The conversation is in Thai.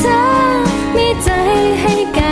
เธอมีใจให้กัน